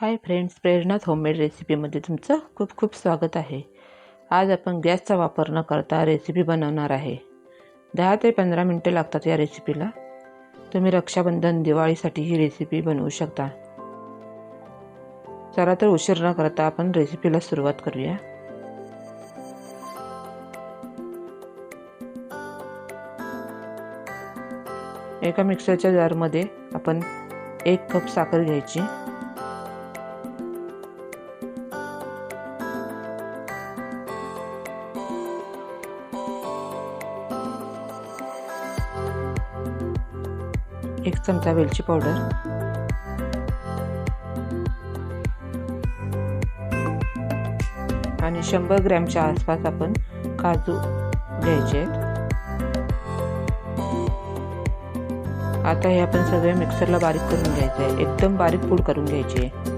Hi friends प्रेरणात homemade रेसिपीमध्ये तुमचं खूप खूप स्वागत आहे. आज आपण गॅसचा वापर न करता रेसिपी बनवणार आहे. दहा ते पंधरा मिनटं लागतात या रेसिपीला तुम्ही रक्षाबंधन दिवाळीसाठी ही रेसिपी बनवू शकता. चला तर उशीर न करता आपण रेसिपीला सुरुवात करूया. एका मिक्सरच्या जारमध्ये आपण एक कप साखर घ्यायची. एक चमचा वेलची पावडर. आणि शंभर ग्रॅमच्या आसपास आपण काजू घ्यायचे आता हे आपण सगळे मिक्सरला बारीक करून घ्यायचं आहे. एकदम बारीक पूड करून घ्यायची आहे.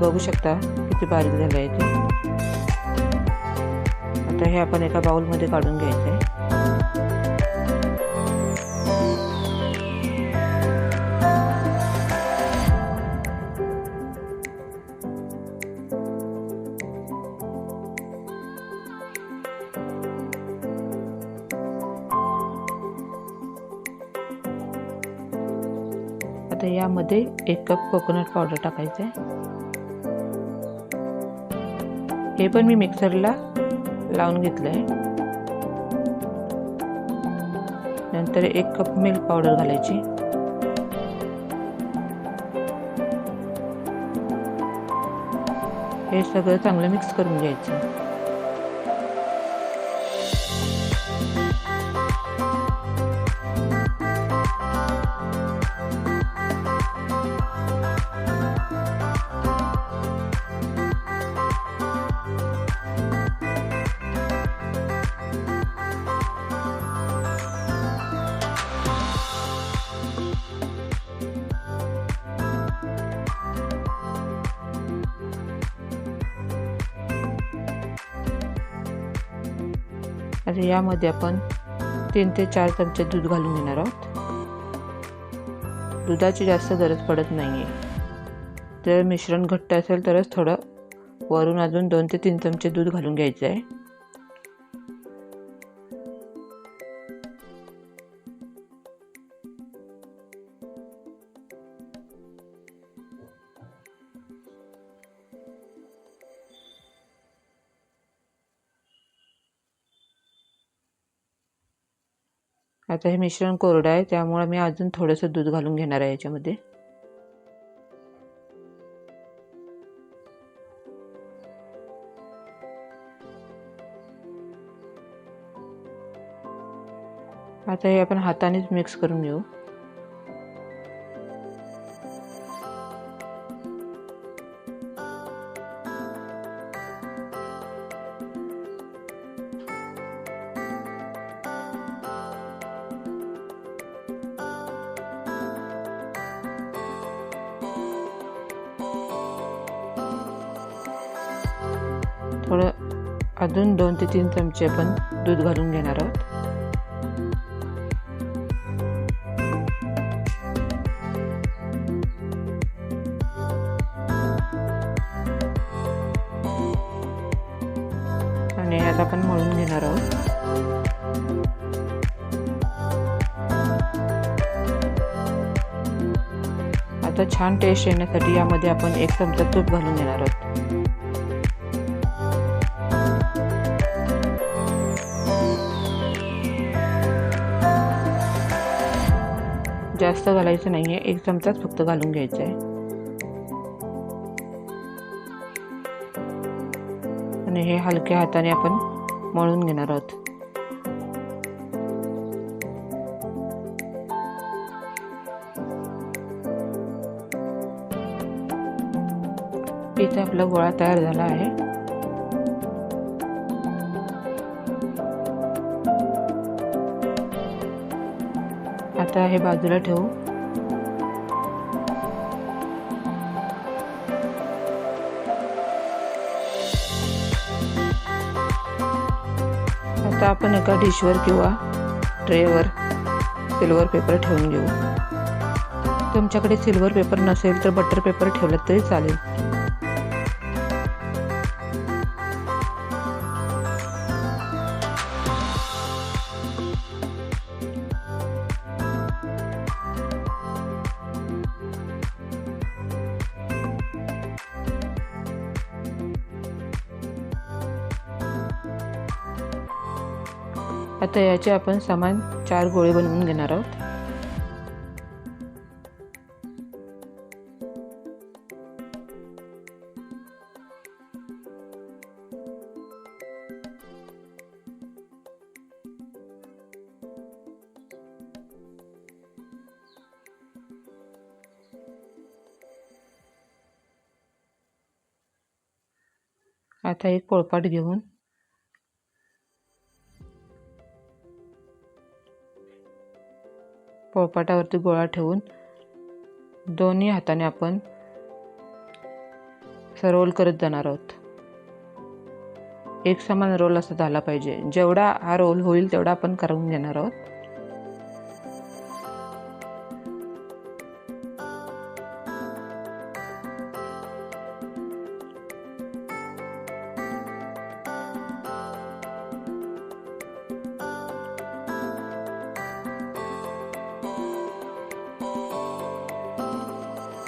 बघू शकता किती बारीक झालं आहे ते. आता हे आपण एका बाउलमध्ये काढून घ्यायचं आहे. यामध्ये एक कप कोकोनट पावडर टाकायचं आहे हे पण मी मिक्सरला लावून घेतलं आहे नंतर एक कप मिल्क पावडर घालायची. हे सगळं चांगलं मिक्स करून घ्यायचं. आता यामध्ये आपण तीन ते चार चमचे दूध घालून घेणार आहोत. दुधाची जास्त गरज पडत नाही आहे जर मिश्रण घट्ट असेल तरच थोडं वरून अजून दोन ते तीन चमचे दूध घालून घ्यायचं आहे आता हे मिश्रण कोरडं आहे त्यामुळे मी अजून थोडंसं दूध घालून घेणार आहे याच्यामध्ये. आता हे आपण हातानेच मिक्स करून घेऊ. अजून दोन ते तीन चमचे आपण दूध घालून घेणार आहोत. आणि आता आपण मळून घेणार आहोत. आता छान टेस्ट येण्यासाठी यामध्ये आपण एक चमचा तूप घालून घेणार आहोत. जास्त घालायचं नाही आहे एक चमचाच फक्त घालून घ्यायचं आहे आणि हे हलक्या हाताने आपण मळून घेणार आहोत. इथे आपला गोळा तयार झाला आहे. आता हे बाजूला ठेवू. आता आपण एका डिशवर किंवा ट्रेवर सिल्वर पेपर ठेवून घेऊ. तुमच्याकडे सिल्वर पेपर नसेल तर बटर पेपर ठेवलं तरी चालेल. आता याचे आपण समान चार गोळे बनवून घेणार आहोत. आता एक पोळपाट घेऊन पोळपाटावरती गोळा ठेवून दोन्ही हाताने आपण रोल करत जाणार आहोत. एक समान रोल असा झाला पाहिजे. जेवढा हा रोल होईल तेवढा आपण करून घेणार आहोत.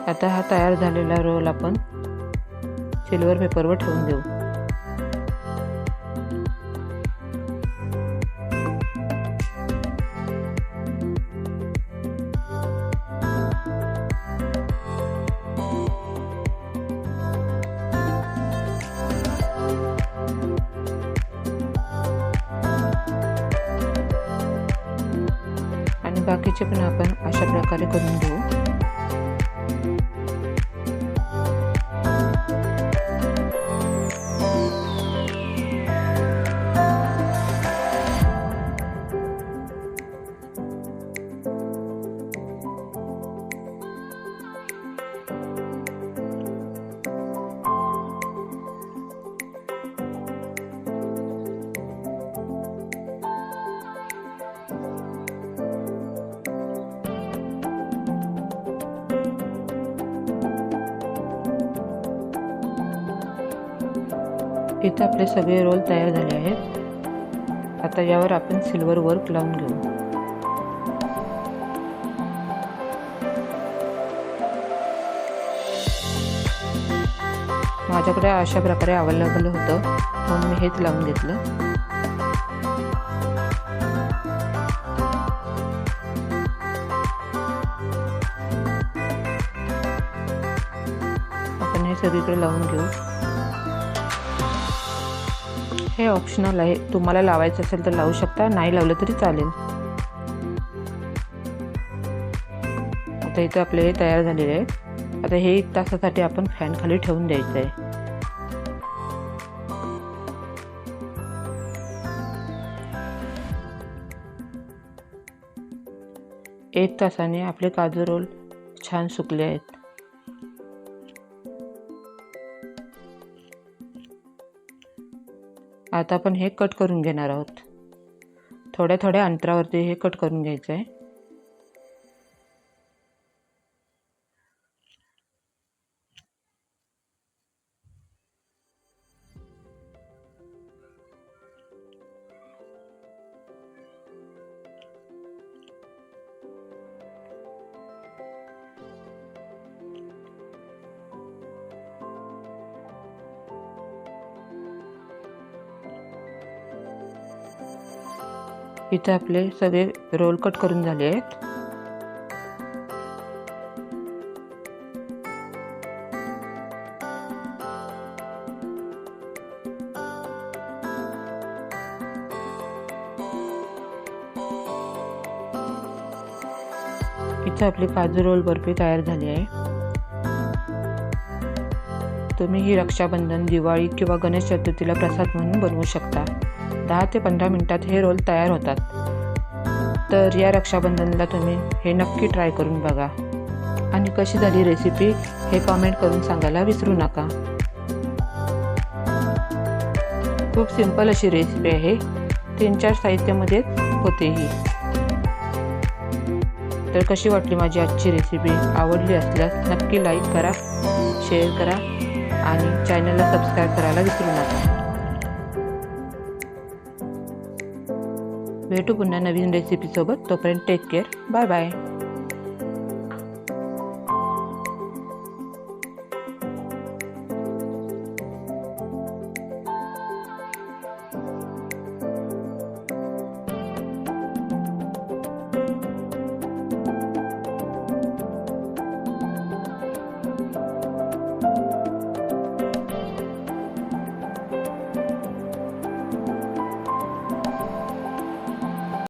आता हा तयार झालेला रोल आपण सिल्वर पेपरवर ठेवून देऊ. आणि बाकीचे पण आपण अशा प्रकारे करून घेऊ. इथं आपले सगळे रोल तयार झाले आहेत. आता यावर आपण सिल्वर वर्क लावून घेऊ. माझ्याकडे अशा प्रकारे अवेलेबल होतं म्हणून मी हेच लावून घेतलं. आपण हे सगळीकडे लावून घेऊ. हे ऑप्शनल आहे. तुम्हाला लावायचं असेल तर लावू शकता. नाही लावलं तरी चालेल. आता इथं आपले हे तयार झालेले आहेत आता हे एक तासासाठी आपण फॅन खाली ठेवून द्यायचं आहे. एक तासाने आपले काजू रोल छान सुकले आहेत. आता आपण हे कट करून घेणार आहोत. थोड्या थोड्या अंतरावरती हे कट करून घ्यायचं आहे इथे आपले सगळे रोल कट करून झाले आहेत. इथे आपली काजू रोल बर्फी तयार झाली आहे. तुम्ही ही रक्षाबंधन दिवाळी किंवा गणेश चतुर्थीला प्रसाद म्हणून बनवू शकता. दहा ते पंधरा मिनटात हे रोल तयार होतात. तर या रक्षाबंधनला तुम्ही हे नक्की ट्राय करून बघा. आणि कशी झाली रेसिपी हे कॉमेंट करून सांगायला विसरू नका. खूप सिंपल अशी रेसिपी आहे. तीन चार साहित्यामध्ये होते ही तर कशी वाटली माझी आजची रेसिपी आवडली असल्यास नक्की लाईक करा शेअर करा आणि चॅनलला सबस्क्राईब करायला विसरू नका. भेटू पुन्हा नवीन रेसिपीसोबत तोपर्यंत टेक केअर बाय बाय